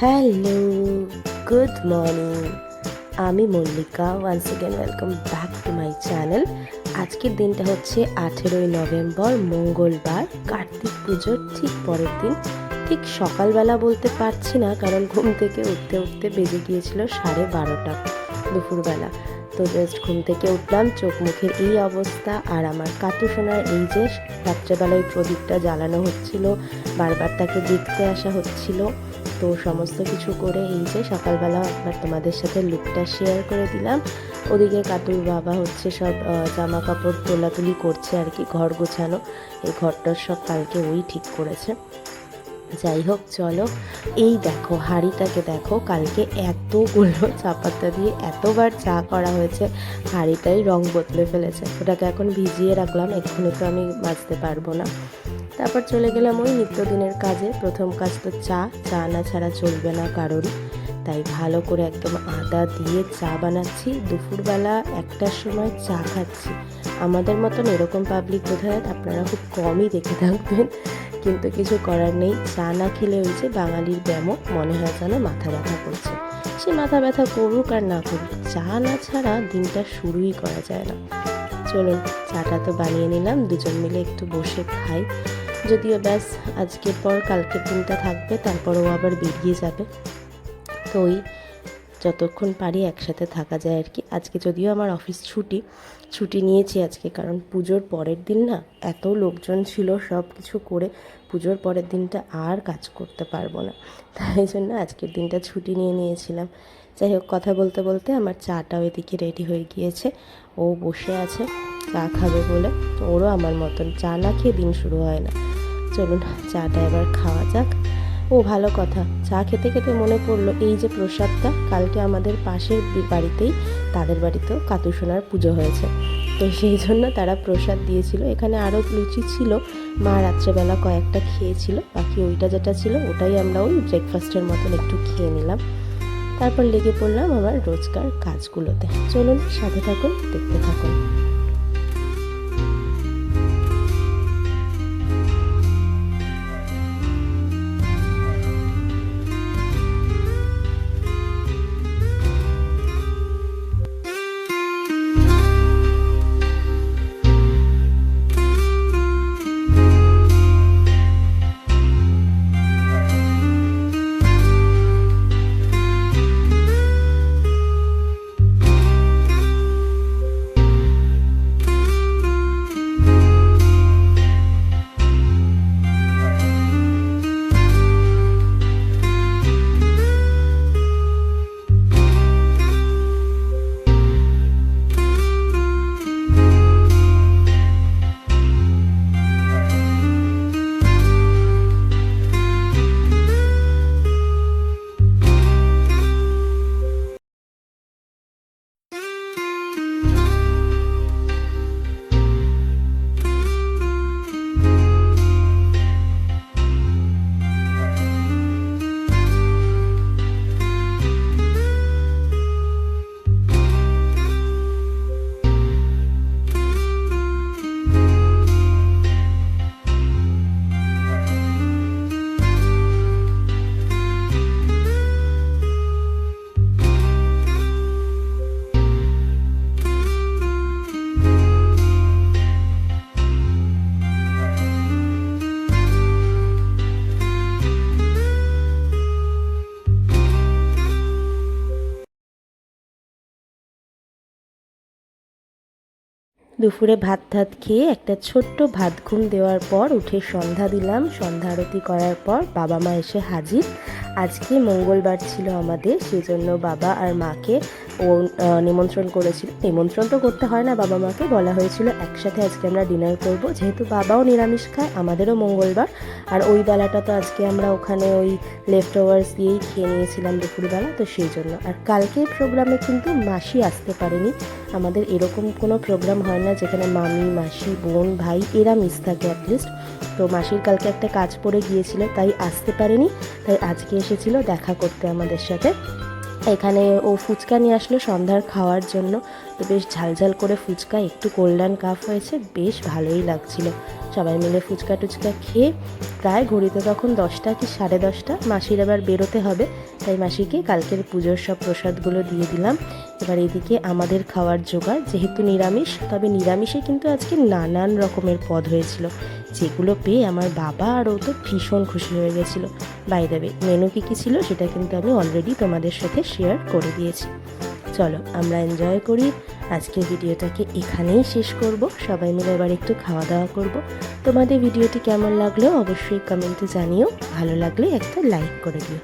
Hello good morning আমি Mallika once again welcome back to my channel আজকের দিনটা হচ্ছে আঠেরোই নভেম্বর, মঙ্গলবার, কার্তিক পুজোর ঠিক পরের দিন। ঠিক সকালবেলা বলতে পারছি না, কারণ ঘুম থেকে উঠতে উঠতে বেজে গিয়েছিল সাড়ে বারোটা দুপুরবেলা। তো জাস্ট ঘুম থেকে উঠলাম চোখ মুখের এই অবস্থা, আর আমার কাতু সোনার এই যে রাত্রেবেলায় প্রদীপটা জ্বালানো হচ্ছিল, বারবার তাকে দেখতে আসা হচ্ছিল। তো সমস্ত কিছু করে এই যে সকালবেলা একবার তোমাদের সাথে লুকটা শেয়ার করে দিলাম। ওদিকে কাতুর বাবা হচ্ছে সব জামা কাপড় তোলাতুলি করছে আর কি, ঘর গোছানো। এই ঘরটার সব কালকে ওই ঠিক করেছে। যাই হোক, চলো। এই দেখো, হাঁড়িটাকে দেখো, কালকে এতগুলো চাপাতা দিয়ে এতবার চা করা হয়েছে, হাঁড়িটাই রং বদলে ফেলেছে। ওটাকে এখন ভিজিয়ে রাখলাম, এক্ষুনি তো আমি বাঁচতে পারব না। তারপর চলে গেলাম ওই নিত্যদিনের কাজে। প্রথম কাজ তো চা। চা না ছাড়া চলবে না কারণ তাই ভালো করে একদম আদা দিয়ে চা বানাচ্ছি। দুপুরবেলা একটার সময় চা খাচ্ছি। আমাদের মতন এরকম পাবলিক বোধহয় আপনারা খুব কমই দেখে থাকবেন। কিন্তু কিছু করার নেই। চা না খেলে ওই যে বাঙালির ব্যামো মনে হয় যেন মাথা ব্যথা করছে। সে মাথা ব্যথা করুক আর না করুক, চা না ছাড়া দিনটা শুরুই করা যায় না। চলুন, চাটা তো বানিয়ে নিলাম। দুজন মিলে একটু বসে খাই। যদিও ব্যাস, আজকের পর কালকের দিনটা থাকবে, তারপরও আবার বেরিয়ে যাবে। তো ওই যতক্ষণ পারি একসাথে থাকা যায় আর কি। আজকে যদিও আমার অফিস ছুটি ছুটি নিয়েছি আজকে, কারণ পুজোর পরের দিন না এত লোকজন ছিল, সব কিছু করে পুজোর পরের দিনটা আর কাজ করতে পারব না। তাই জন্য আজকের দিনটা ছুটি নিয়ে নিয়েছিলাম। যাই হোক, কথা বলতে বলতে আমার চাটা ওইদিকে রেডি হয়ে গিয়েছে। ও বসে আছে, চা খাবে বলে। ওরও আমার মতন চা না খেয়ে দিন শুরু হয় না। চলুন, চাটা এবার খাওয়া যাক। ও, ভালো কথা। চা খেতে খেতে মনে পড়ল, এই যে প্রসাদটা কালকে আমাদের পাশের বাড়িতেই, তাদের বাড়িতেও কাতুসোনার পুজো হয়েছে। তো সেই জন্য তারা প্রসাদ দিয়েছিল। এখানে আরও লুচি ছিল। মা রাত্রেবেলা কয়েকটা খেয়েছিল। বাকি ওইটা যেটা ছিল, ওটাই আমরা ওই ব্রেকফাস্টের মতন একটু খেয়ে নিলাম। তারপর লেগে পড়লাম আমার রোজকার কাজগুলোতে। চলুন, সাথে থাকুন, দেখতে থাকুন। দুপুরে ভাত ভাত খেয়ে একটা ছোট্ট ভাত ঘুম দেওয়ার পর উঠে সন্ধ্যা দিলাম। সন্ধ্যা আরতি করার পর বাবা মা এসে হাজির। আজকে মঙ্গলবার ছিল আমাদের, সেজন্য বাবা আর মাকে ও নিমন্ত্রণ করেছিল। নিমন্ত্রণ তো করতে হয় না বাবা মাকে, বলা হয়েছিল একসাথে আজকে আমরা ডিনার করব। যেহেতু বাবাও নিরামিষ খায়, আমাদেরও মঙ্গলবার। আর ওই বেলাটা তো আজকে আমরা ওখানে ওই লেফট ওভার্স দিয়েই খেয়ে নিয়েছিলাম দুপুরবেলা, তো সেই জন্য। আর কালকের প্রোগ্রামে কিন্তু মাসি আসতে পারেনি। আমাদের এরকম কোনো প্রোগ্রাম হয় না যেখানে মামি, মাসি, বোন, ভাই, এরা মিস থাকে অ্যাটলিস্ট তো মাসির কালকে একটা কাজ পড়ে গিয়েছিল, তাই আসতে পারেনি, তাই আজকে এসেছিল দেখা করতে আমাদের সাথে। এখানে ও ফুচকা নিয়ে আসলো সন্ধ্যার খাওয়ার জন্য, তো বেশ ঝালঝাল করে ফুচকা, একটু কোল্ডান কাপ হয়েছে, বেশ ভালোই লাগছিল। সবাই মিলে ফুচকা টুচকা খেয়ে, প্রায় ঘড়িতে তখন দশটা কি সাড়ে দশটা, মাসির আবার বেরোতে হবে, তাই মাসিকে কালকের পুজোর সব প্রসাদগুলো দিয়ে দিলাম। এবার এদিকে আমাদের খাওয়ার জোগাড়, যেহেতু নিরামিষ, তবে নিরামিষে কিন্তু আজকে নানান রকমের পদ হয়েছিল। যেগুলো পেয়ে আমার বাবা আর ও তো ভীষণ খুশি হয়ে গেছিল। বাই দেবে মেনু কী কী ছিল সেটা কিন্তু আমি অলরেডি তোমাদের সাথে শেয়ার করে দিয়েছি। চলো, আমরা এনজয় করি। আজকের ভিডিওটাকে এখানেই শেষ করব। সবাই মিলে এবার একটু খাওয়া দাওয়া করব। তোমাদের ভিডিওটি কেমন লাগল অবশ্যই কমেন্টে জানিও। ভালো লাগলে একটা লাইক করে দিও।